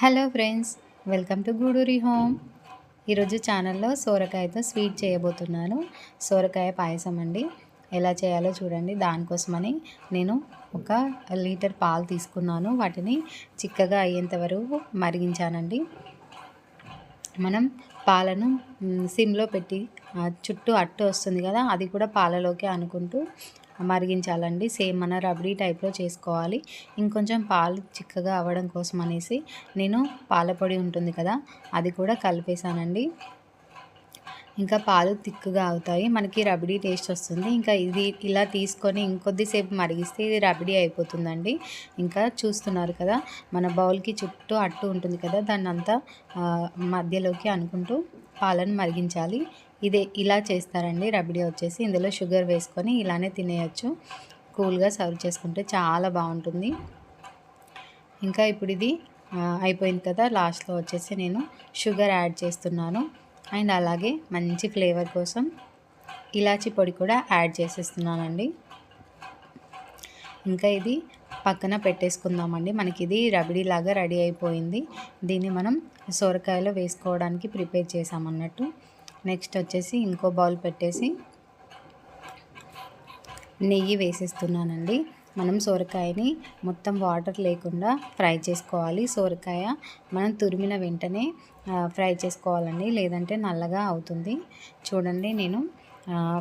Hello friends welcome to Gooduri home. ఈరోజు ఛానల్లో సోరకాయతో sweet చేయబోతున్నాను. సోరకాయ పాయసం అండి. ఎలా చేయాలో చూడండి. దానికోసమని నేను ఒక లీటర్ పాలు తీసుకున్నాను. వాటిని చిక్కగా అయ్యేంత వరకు మరిగించానండి. మనం పాలను సిమ్లో పెట్టి చుట్టూ అట్టు వస్తుంది కదా అది కూడా పాలలోకి అనుకుంటూ మరిగించాలండి. సేమ్ మన రబడీ టైప్లో చేసుకోవాలి. ఇంకొంచెం పాలు చిక్కగా అవ్వడం కోసం అనేసి నేను పాల పొడి ఉంటుంది కదా అది కూడా కలిపేశానండి. ఇంకా పాలు తిక్కుగా అవుతాయి. మనకి రబడీ టేస్ట్ వస్తుంది. ఇంకా ఇది ఇలా తీసుకొని ఇంకొద్దిసేపు మరిగిస్తే ఇది రబడీ అయిపోతుందండి. ఇంకా చూస్తున్నారు కదా మన బౌల్కి చుట్టూ అట్టు ఉంటుంది కదా దాన్ని అంతా మధ్యలోకి అనుకుంటూ పాలను మరిగించాలి. ఇదే ఇలా చేస్తారండి. రబిడి వచ్చేసి ఇందులో షుగర్ వేసుకొని ఇలానే తినేయచ్చు. కూల్గా సర్వ్ చేసుకుంటే చాలా బాగుంటుంది. ఇంకా ఇప్పుడు ఇది అయిపోయింది కదా లాస్ట్లో వచ్చేసి నేను షుగర్ యాడ్ చేస్తున్నాను. అండ్ అలాగే మంచి ఫ్లేవర్ కోసం ఇలాచీ పొడి కూడా యాడ్ చేసేస్తున్నానండి. ఇంకా ఇది పక్కన పెట్టేసుకుందామండి. మనకి ఇది రబడీ లాగా రెడీ అయిపోయింది. దీన్ని మనం సొరకాయలో వేసుకోవడానికి ప్రిపేర్ చేసామన్నట్టు నెక్స్ట్ వచ్చేసి ఇంకో బౌల్ పెట్టేసి నెయ్యి వేసేస్తున్నానండి. మనం సొరకాయని మొత్తం వాటర్ లేకుండా ఫ్రై చేసుకోవాలి. సొరకాయ మనం తురిమిన వెంటనే ఫ్రై చేసుకోవాలండి. లేదంటే నల్లగా అవుతుంది. చూడండి నేను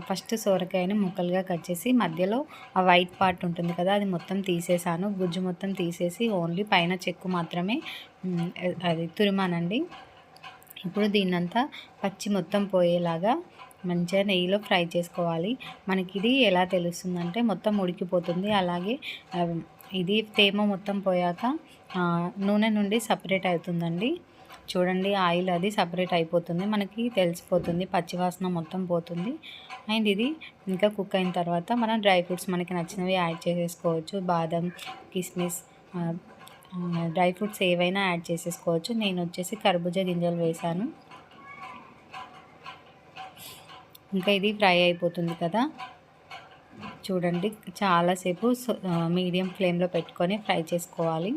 ఫస్ట్ సొరకాయని ముక్కలుగా కట్ చేసి మధ్యలో ఆ వైట్ పార్ట్ ఉంటుంది కదా అది మొత్తం తీసేసాను. గుజ్జు మొత్తం తీసేసి ఓన్లీ పైన చెక్కు మాత్రమే అది తురిమానండి. ఇప్పుడు దీన్నంతా పచ్చి మొత్తం పోయేలాగా మంచిగా నెయ్యిలో ఫ్రై చేసుకోవాలి. మనకి ఇది ఎలా తెలుస్తుందంటే మొత్తం ఉడికిపోతుంది. అలాగే ఇది తేమ మొత్తం పోయాక నూనె నుండి సపరేట్ అవుతుందండి. చూడండి ఆయిల్ అది సపరేట్ అయిపోతుంది. మనకి తెలిసిపోతుంది పచ్చివాసన మొత్తం పోతుంది. అండ్ ఇది ఇంకా కుక్ అయిన తర్వాత మనం డ్రై ఫ్రూట్స్ మనకి నచ్చినవి యాడ్ చేసేసుకోవచ్చు. బాదం కిస్మిస్ డ్రై ఫ్రూట్స్ ఏవైనా యాడ్ చేసేసుకోవచ్చు. నేను వచ్చేసి కర్బూజా గింజలు వేశాను. ఇంకా ఇది ఫ్రై అయిపోతుంది కదా. చూడండి చాలాసేపు మీడియం ఫ్లేమ్లో పెట్టుకొని ఫ్రై చేసుకోవాలి.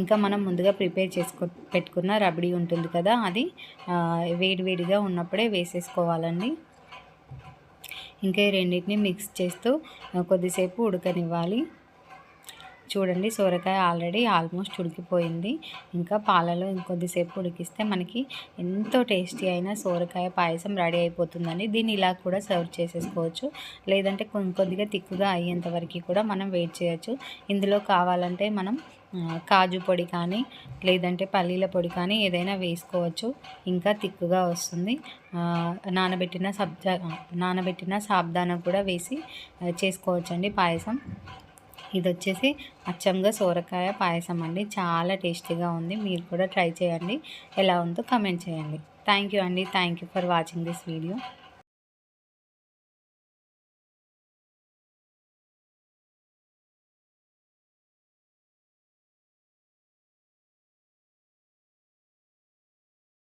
ఇంకా మనం ముందుగా ప్రిపేర్ చేసుకో పెట్టుకున్న రబడీ ఉంటుంది కదా అది వేడివేడిగా ఉన్నప్పుడే వేసేసుకోవాలండి. ఇంకా ఈ రెండింటిని మిక్స్ చేస్తూ కొద్దిసేపు ఉడకనివ్వాలి. చూడండి సొరకాయ ఆల్రెడీ ఆల్మోస్ట్ ఉడికిపోయింది. ఇంకా పాలలో ఇంకొద్దిసేపు ఉడికిస్తే మనకి ఎంతో టేస్టీ అయిన సోరకాయ పాయసం రెడీ అయిపోతుందండి. దీన్ని ఇలా కూడా సర్వ్ చేసేసుకోవచ్చు. లేదంటే కొద్దిగా తిక్కుగా అయ్యేంత వరకు కూడా మనం వెయిట్ చేయొచ్చు. ఇందులో కావాలంటే మనం కాజు పొడి కానీ లేదంటే పల్లీల పొడి కానీ ఏదైనా వేసుకోవచ్చు. ఇంకా తిక్కుగా వస్తుంది. నానబెట్టిన సబ్జా నానబెట్టిన సాబ్దాన కూడా వేసి చేసుకోవచ్చండి పాయసం. ఇది వచ్చేసి అచ్చంగా సోరకాయ పాయసం అండి. చాలా టేస్టీగా ఉంది. మీరు కూడా ట్రై చేయండి. ఎలా ఉందో కమెంట్ చేయండి. థ్యాంక్ యూ అండి. Thank you for watching this video.